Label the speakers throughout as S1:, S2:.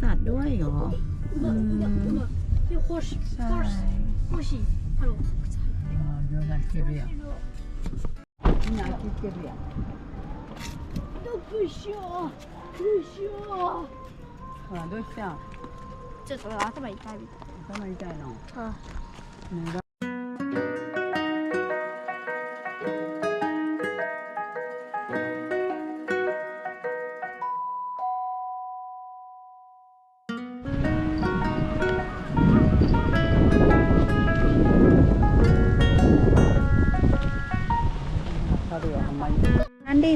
S1: สัตว์ด้วยเหรอ อืม
S2: 星
S1: ใช่
S2: 星ハロー
S3: 餃子来てるやん。みんなあっち行ってるやん。
S2: どうしようどうしよ
S3: ほら、どうしたん
S2: うちょっと頭痛いみたい
S3: 頭痛いの。
S2: あ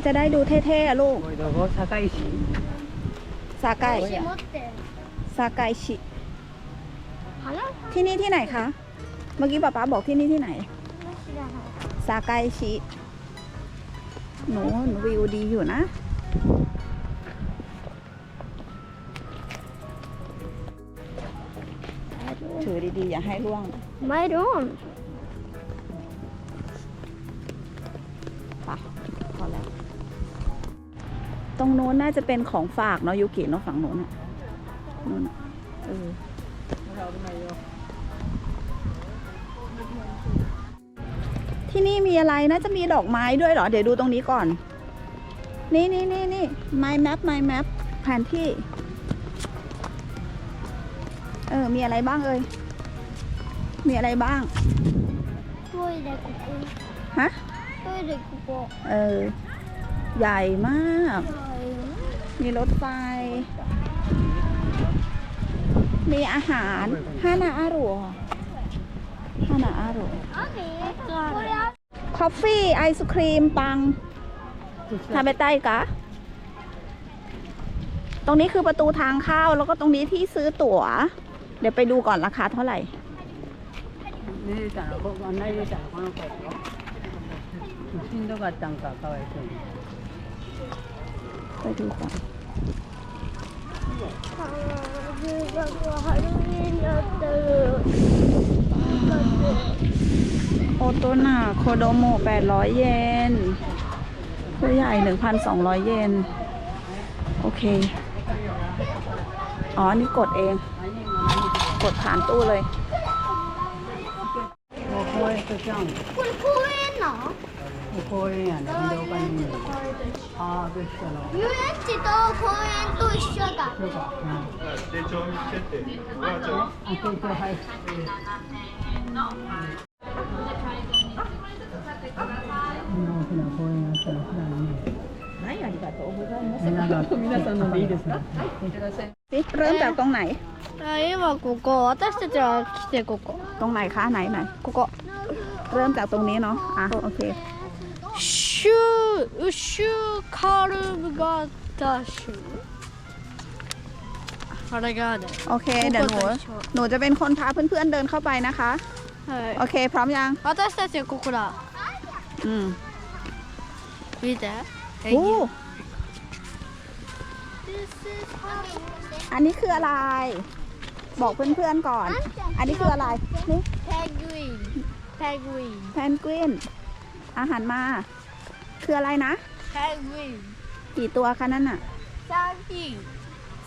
S1: จะได้ดูเท่ๆลูก
S3: ซาไกชิ
S1: ซาไกซาไกชิที่นี่ที่ไหนคะ เมื่อกี้ป๊าป๊าบอกที่นี่ที่ไหนซาไกชิหนูหนูวิวดีอยู่นะ ถือดีๆ อย่าให้ร่วง ไม่ร่วง ตรงโน้นน่าจะเป็นของฝากเนาะยุกิเนาะฝั่งโน้นอะนู่นเออที่นี่มีอะไรน่าจะมีดอกไม้ด้วยเหรอ เดี๋ยวดูตรงนี้ก่อน นี่นี่นี่นี่ my map my map แผนที่ เออ มีอะไรบ้างเอ่ย มีอะไรบ้าง
S2: ช่วยเด็กกู
S1: ฮะ
S2: ช่วยเด็กกู
S1: เออ ใหญ่มาก มีรถไฟ มีอาหารฮานาอารุฮานาอารั
S2: วกา
S1: แฟไอศครีม ปังทำไปใต้กะ ตรงนี้คือประตูทางเข้า แล้วก็ตรงนี้ที่ซื้อตั๋ว เดี๋ยวไปดูก่อนราคาเท่าไหร่นี่ ดูก่อนโอโตนาโคโดโม800 เยนตัวใหญ่ 1,200 เยน โอเค อ๋อ นี่กดเอง กดผ่านตู้เลย
S3: โอ้ยตัว
S2: จ้ง 公園
S3: やね。ほんでお金に。ああ、どうしたの。
S2: 遊園地と公園と一緒だ
S3: そうか。うん。
S4: 手帳見せて、おばあちゃん。
S3: あ、手帳はい。こんな大きな公園あったら普段ね。
S1: はい、ありがとうございます。
S3: みんなが皆さんのでいいですか。
S1: เริ่มจากตรงไหน
S2: あ今ここ私たちは来てここ
S1: ตรงไหนคะ ไหนไหน
S2: ここ
S1: เริ่มจากตรงนี้เนาะ อ่ะ โอเค
S2: シューシューカルガダシュあれがね
S1: โอเค เดี๋ยวหนู หนูจะเป็นคนพาเพื่อนๆเดินเข้าไปนะคะ
S2: は
S1: โอยเค พร้อมยัง
S2: 私たちはここだ
S1: อืม
S2: 見て
S1: โอ้อันนี้คืออะไร บอกเพื่อนๆก่อน อันนี้คืออะไร นี่
S2: ペグインペグイン
S1: แพนกวิน อาหารมา คืออะไรนะ
S2: ペグイン
S1: กี่ตัวคะนั่นน่ะ
S2: 3匹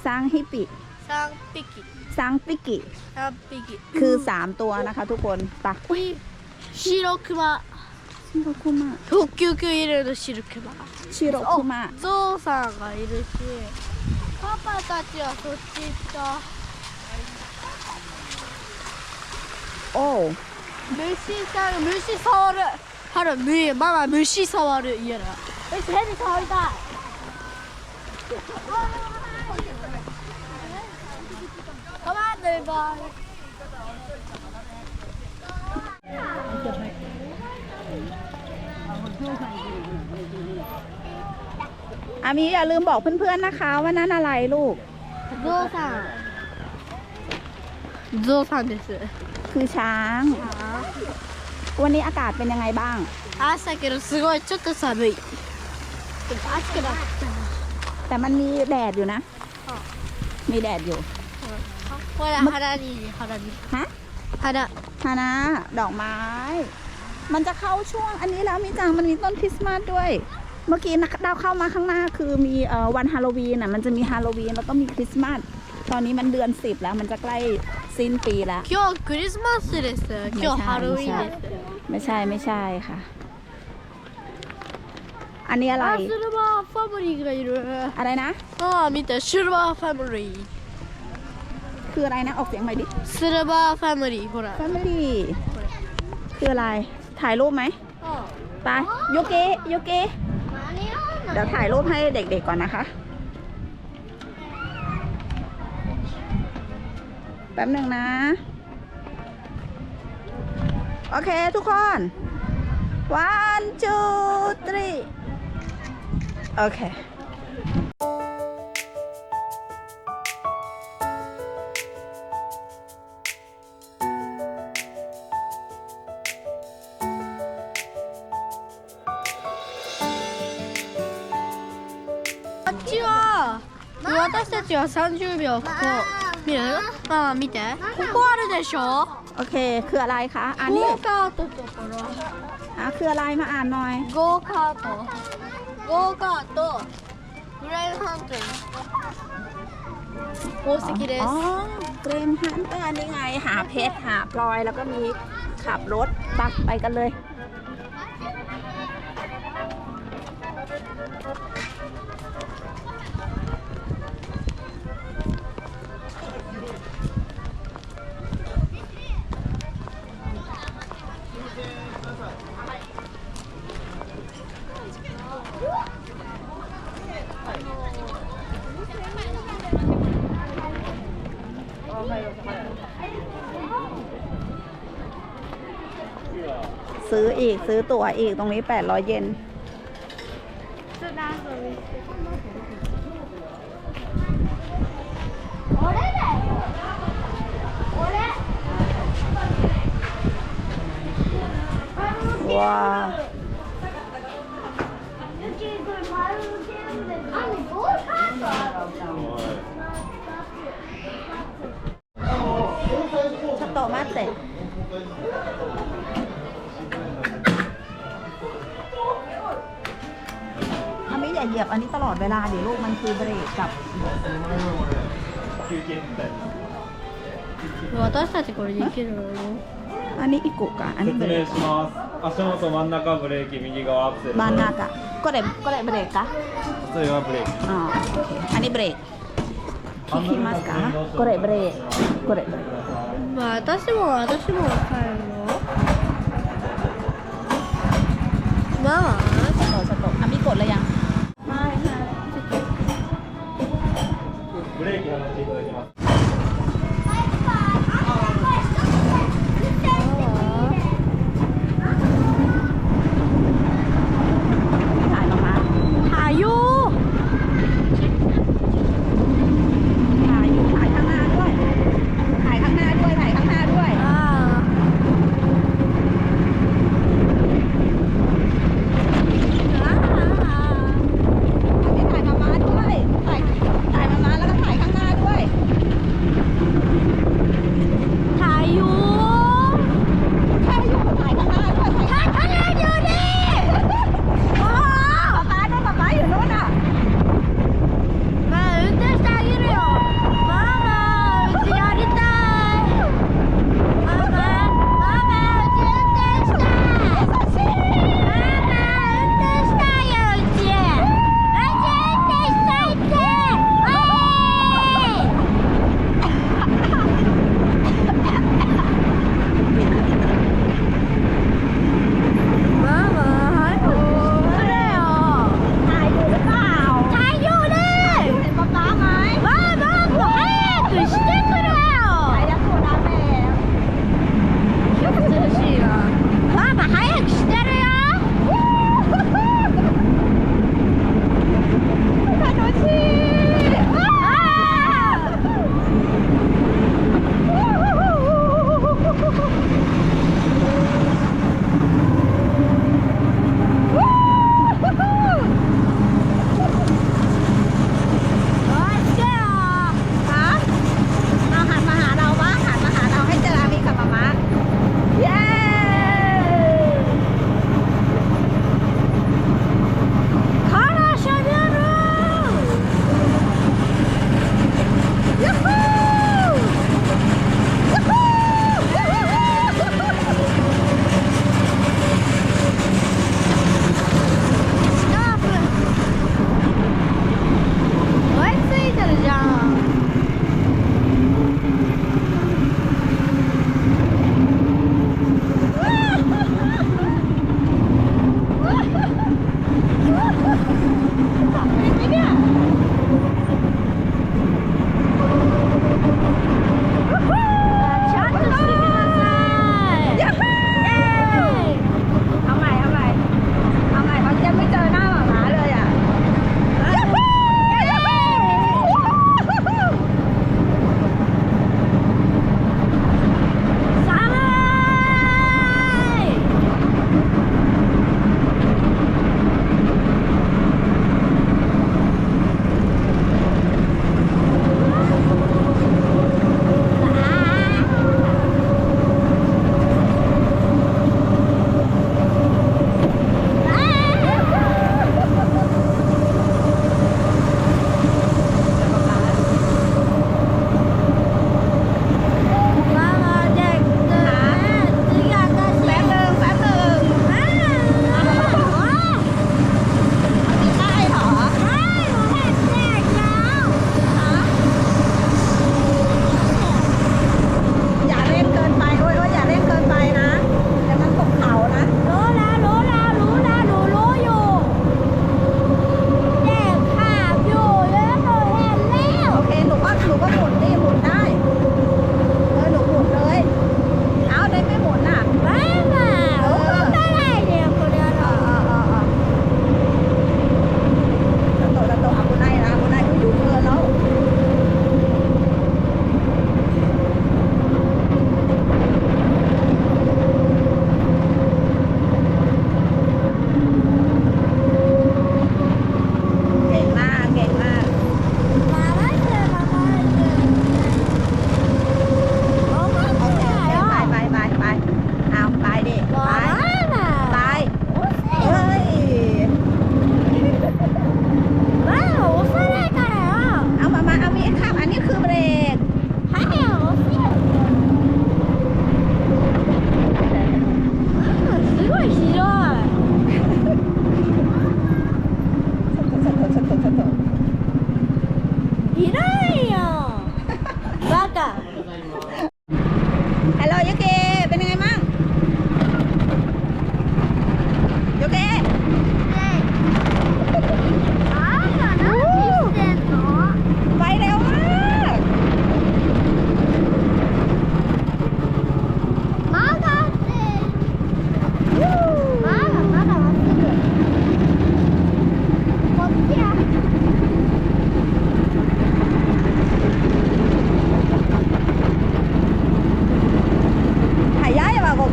S1: ซังฮิปิ
S2: 3匹
S1: ซังปิกิ
S2: 3匹
S1: คือ 3 ตัวนะคะ ทุกคนปะ
S2: 白クマ
S1: ชิโรคุมะ
S2: 特急級入れる白クマ
S1: ชิโรคุมะ
S2: ゾウさんがいるしパパたちはそっち行った
S1: โอ้
S2: 虫さん虫触る ハルムママ虫触る嫌だよしヘビ触りたい止まってる場合
S1: อามีอย่าลืมบอกเพื่อนๆนะคะ ว่านั่นอะไรลูก
S2: ゾウさんゾウさんです
S1: คือช้าง วันนี้อากาศเป็นยังไงบ้าง
S2: 朝けどすごいちょっと寒いでも暑くなかったな
S1: แต่มันมีแดดอยู่นะ มีแดดอยู่
S2: ほら花า花に
S1: ฮานีฮะ
S2: ฮาลา
S1: ฮานาดอกไม้ มันจะเข้าช่วงอันนี้แล้วมิจังมันมีต้นคริสต์มาสด้วย เมื่อกี้นะดาวเข้ามาข้างหน้าคือมีวันฮาโลวีนอะมันจะมีฮาโลวีนแล้วก็มีคริสต์มาส ตอนนี้มันเดือนสิบแล้ว มันจะใกล้สิ้นปีแล้ว
S2: 今日クリスマスです今日ハロウィンです
S1: ไม่ใช่ไม่ใช่ค่ะ อันนี้อะไร
S2: あシルバーファミリーがいる
S1: อะไรนะ
S2: ああ見てシルバーファミリー
S1: คืออะไรนะ ออกเสียงใหม่ดิ
S2: シルバーファミリーほら
S1: Family คืออะไร ถ่ายรูปไหม ไปโยเกะโยเกะเดี๋ยวถ่ายรูปให้เด็กๆก่อนนะคะ แป๊บหนึ่งนะ โอเคทุกคน one two three โอเค
S2: あっちは私たちは30秒ここ 見るああ見てここあるでしょ
S1: โอเค คืออะไรคะ อันนี้
S2: ゴーカートところ
S1: อ่ะคืออะไรมาอ่านหน่อย
S2: ゴーカートゴーカートフライドハント宝石です
S1: อ๋อเกรมฮันเตอร์นี่ไง หาเพชร หาพลอย แล้วก็มีขับรถไปไปกันเลย ซื้ออีกซื้อตั๋วอีกตรงนี้ 800 เยนว้า ย่าเหยียบอันนี้ตลอดเวลาเดี๋ยวลูกมันคือเบรกกับ
S4: 休憩みたいな
S2: 私たちこれできるの
S1: อันนี้อีกุกะอันนี้
S4: 説
S1: เบร
S4: 明
S1: ก
S4: します足元真ん中ブレーキ右側アクセル
S1: บานนากะก็ได้ก็ได้เบรกกะ
S4: それがブレーキ
S1: อ๋อโอเคอันนี้เบรกคิคิมัสกะก็ได้เบรกก็ได้เบรก
S2: まあ私も私も帰るのママ
S1: สโตสโตอ่ะมีกดเลยยัง
S4: ブレーキ離していただきます。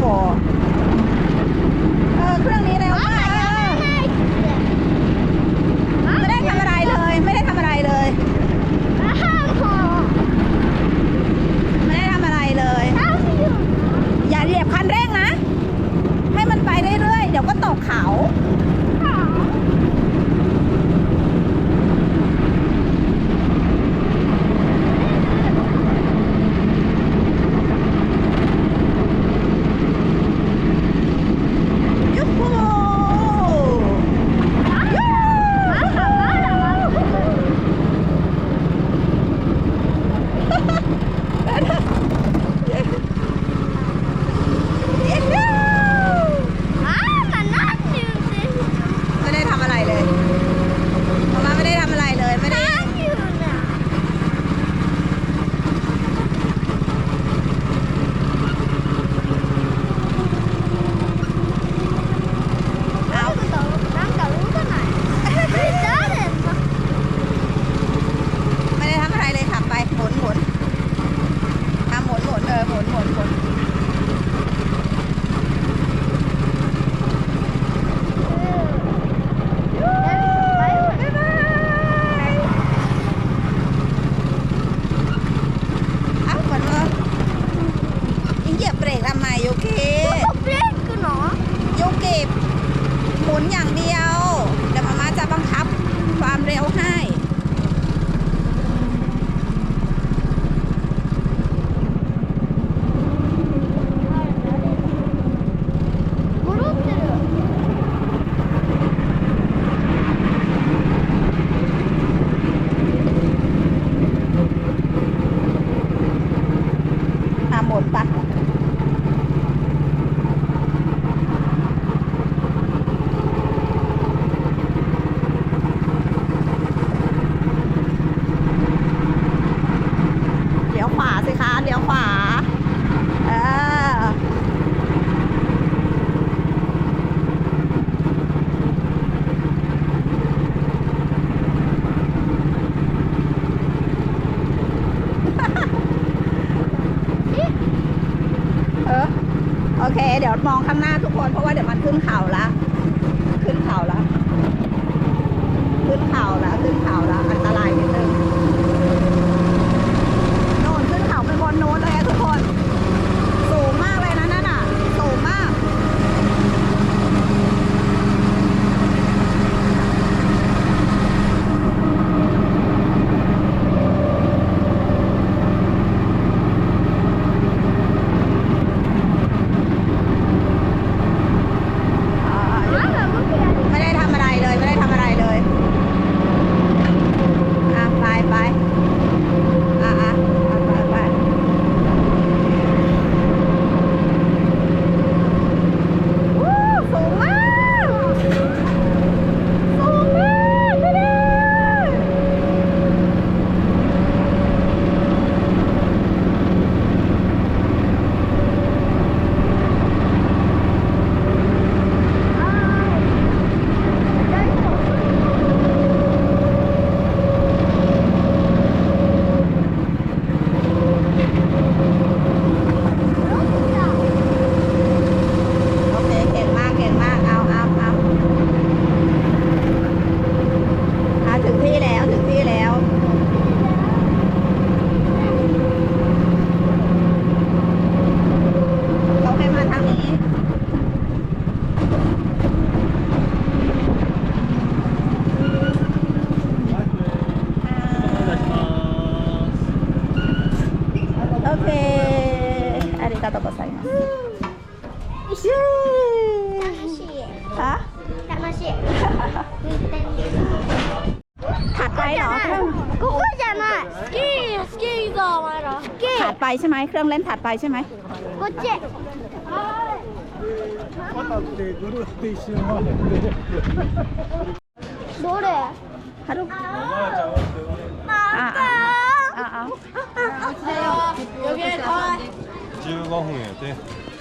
S1: po. ดี๋ยวมองข้างหน้าทุกคนเพราะว่าเดี๋ยวมันขึ้นเขาละ ไปใช่ไหม
S2: こっちどれ
S1: ฮัลโหลอ่าอ่าอ่าอ่า
S4: 15分やて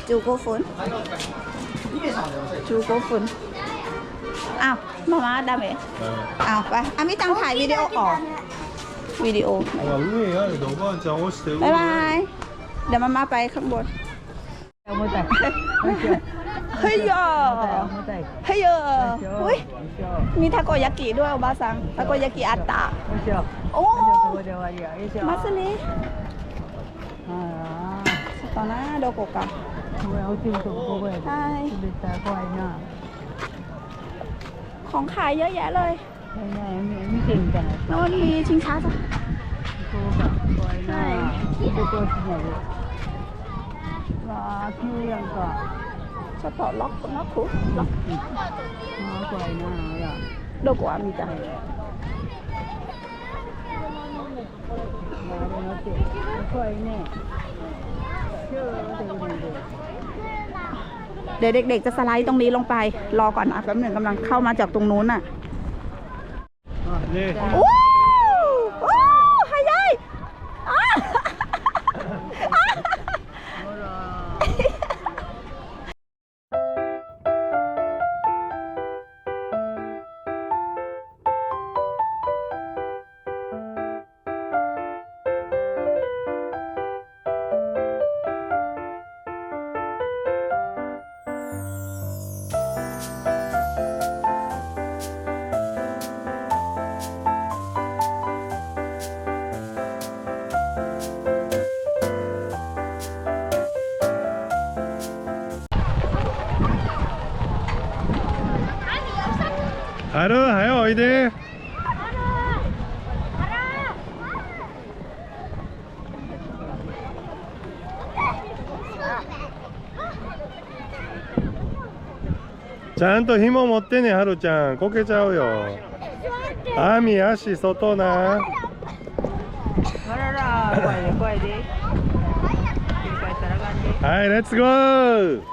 S1: จูโกฟุนจูโกฟุนอ้าวมามาดาเมอ้าวไปอามิจังถ่ายวิดีโอออกวิดีโอ
S4: あ上あるでおばあちゃん押して上
S1: บายบาย เดี๋ยวมามาไปข้างบน
S3: เอามือ
S1: เฮ้ยโย
S3: เอ
S1: เฮ้ยโย่มีทาโกยากิด้วยโอบาซังทาโกยากิอัตตาโอ้มาสลิตอนน้าโดโกกะ
S3: เอาจริงตรงโกเว
S1: ใช่
S3: ตาควายหน้า
S1: ของขายเยอะแยะเลย
S3: ไม่ไม่ไม่เก่งจัง
S1: โน่นมีชิงช้าจ้ะ
S3: ใช่
S1: ตัว
S3: ตัวที่ไหนลาคิอยังก็
S1: สปต่อล็อกล็อกคุล็อก
S3: มากลหน้า
S1: อะดกว่ามี
S3: ใจมาเลยนะเจ๊ไกลแน่เชื่อ
S1: เดี๋ยวเด็กๆจะสไลด์ตรงนี้ลงไป รอก่อนอะแป๊บหนึ่งกำลังเข้ามาจากตรงนู้นอะอ
S4: はるはよおいでちゃんと紐持ってねはるちゃんこけちゃうよ網足外なはいレッツゴー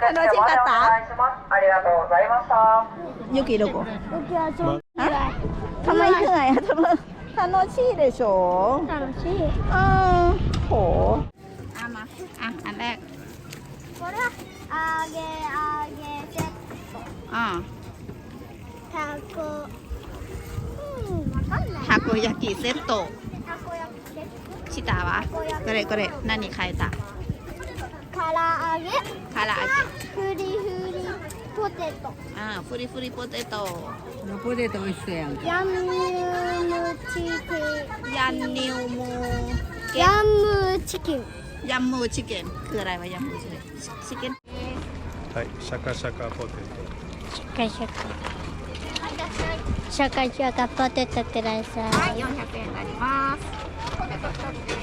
S5: 楽し
S1: かっ
S5: たありがとうございました
S1: ゆきどこ
S2: ゆきはちょっと
S1: 甘いくない
S2: 楽しい
S1: でしょ楽しいうんほうあまああれ
S2: これはあげあげセットあたこうんわかんないたこ焼きセッ
S1: トたこ焼きセットしたわこれこれ何変えたら揚
S2: げ。唐揚げ。フリフリポテト。
S1: ああフリフリポテト。ナ
S3: ポテト美味しそうやん
S2: ヤンニョムチキン。
S1: ヤンニョム
S2: ヤンムチキン。
S1: ヤンムチキン。くらいはヤンムチキン。
S4: はいシャカシャカポテト。
S2: シャカシャカ。シャカシャカ。ポテトください。
S1: はい、400円になります。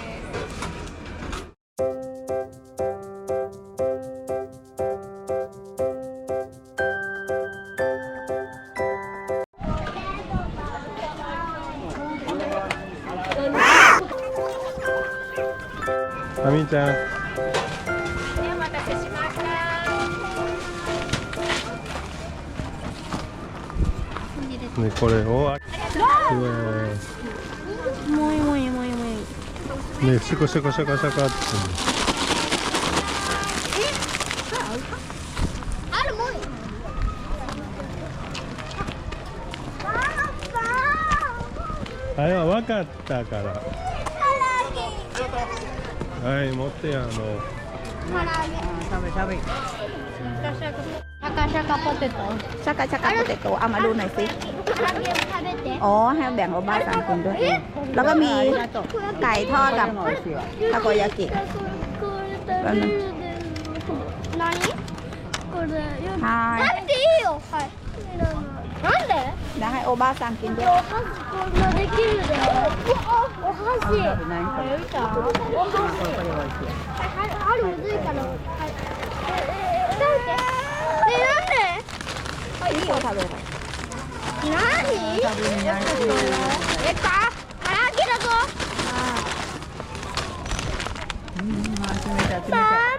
S4: でこれを。うわ
S2: もういいもういいもういいもうい
S4: いねシコシコシコシコってあれは分かったから。はい持ってやあの
S3: 食べ食べ。
S6: シャカシャカポテト。
S1: シャカシャカポテト。あまりうないし อยสิ
S6: 唐揚げ食べて
S1: อ๋อ ให้แบ่งโอบ้าสามคนด้วย แล้วก็มีไก่ทอดกับ
S3: これも美味しいわ
S1: ทาโกยากิ
S6: これ食べる何これ
S1: ใช่
S6: 食べていいよはいなんで
S1: แล้วให้โอบ้าสั่งกินด้วย
S6: お箸こんなできるでお箸
S3: 何これ
S6: 見たお箸
S3: これこれ美味しい
S6: はいあるむずいかなはいええ食べてえなんで
S1: いいよ食べる
S6: 何えか唐揚げだぞ
S3: うんまあ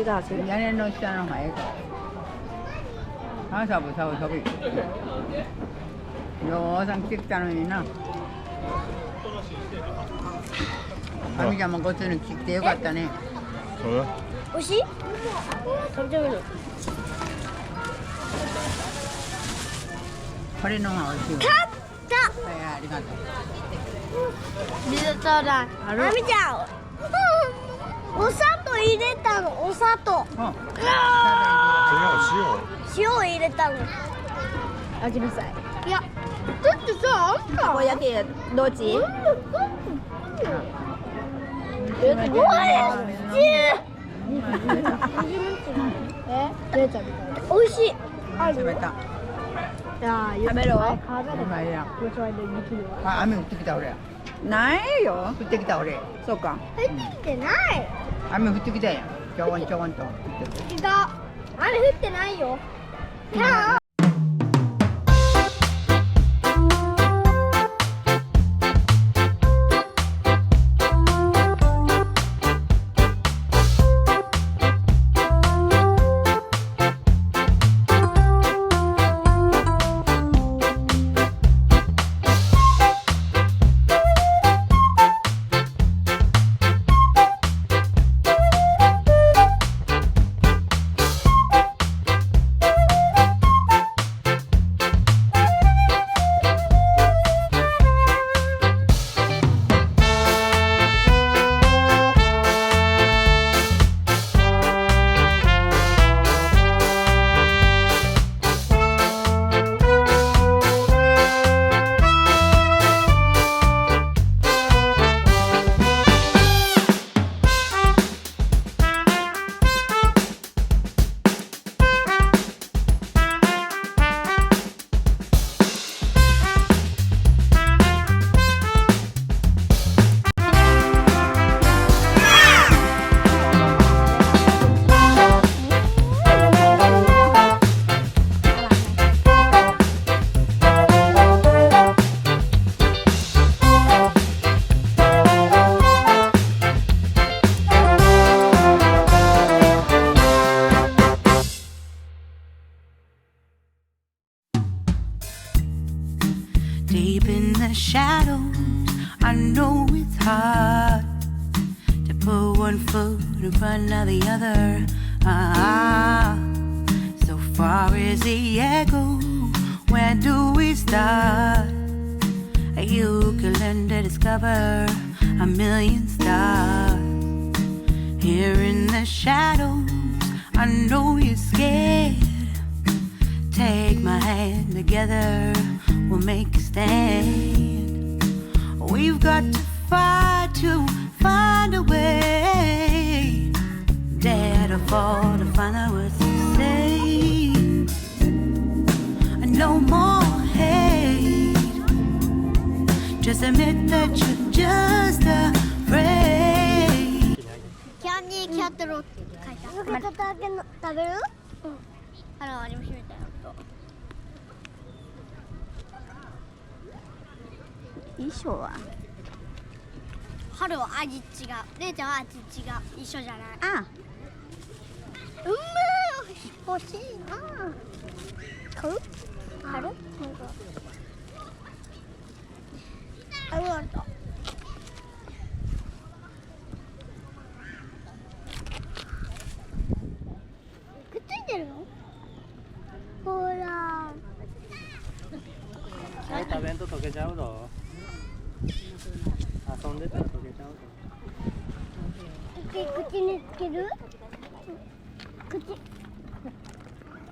S3: 지가 아직. 년에 놓잖아 말고. 아 사부 사부 저기.
S4: 요상
S6: 찍자는이나. 아미자 먹고 저는
S3: 찍대요 갔다네. 저요? 옷이? 잠시만요. 허리농아 어디? 탑! 탑!
S6: 네, 아리가또. 믿었더라. 아미자. 오삼. 入れたのお砂糖。
S4: 違う
S6: 塩塩入れたの。
S1: あきなさい。
S6: いやだってさあんた。
S1: こやどっち？
S6: おいしい。おいしい
S1: 食べ
S3: ろ。あ、雨降ってきた俺。
S1: ないよ。
S3: 降ってきた俺。
S1: そうか。
S6: 入ってきてない。
S3: 雨降ってきたやん。ちょこんちょこんと降ってきた
S6: 違う雨降ってないよ
S7: I know you're scared. Take my hand together, we'll make a stand. We've got to fight to find a way. Dare to fall to find out what to say. No more hate. Just admit that you're just afraid.
S6: Can you cut the rope? ーキャットロって書いてある。かただけの食べる？うん。あら、ありもしめたよ。
S1: 衣装は？
S6: ハルは味違う。レイちゃんは味違う。一緒じゃない。
S1: อ่ะ
S6: うん欲しいな。買う？ハルありがとう
S8: け
S6: る口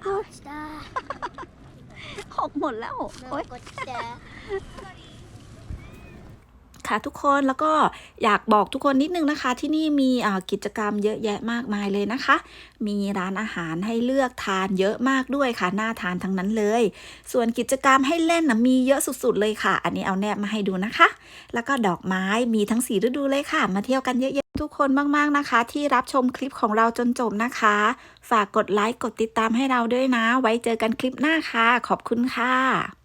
S6: あ落ちた
S1: หกหมดแล้วโอ๊ย
S6: 残って
S1: ค่ะทุกคนแล้วก็อยากบอกทุกคนนิดนึงนะคะ ที่นี่มีกิจกรรมเยอะแยะมากมายเลยนะคะ มีร้านอาหารให้เลือกทานเยอะมากด้วยค่ะน่าทานทั้งนั้นเลย ส่วนกิจกรรมให้เล่นนะมีเยอะสุดๆเลยค่ะ อันนี้เอาแนบมาให้ดูนะคะ แล้วก็ดอกไม้มีทั้งสีฤดูเลยค่ะ มาเที่ยวกันเยอะๆทุกคนมากๆนะคะ ที่รับชมคลิปของเราจนจบนะคะ ฝากกดไลค์กดติดตามให้เราด้วยนะ ไว้เจอกันคลิปหน้าค่ะ ขอบคุณค่ะ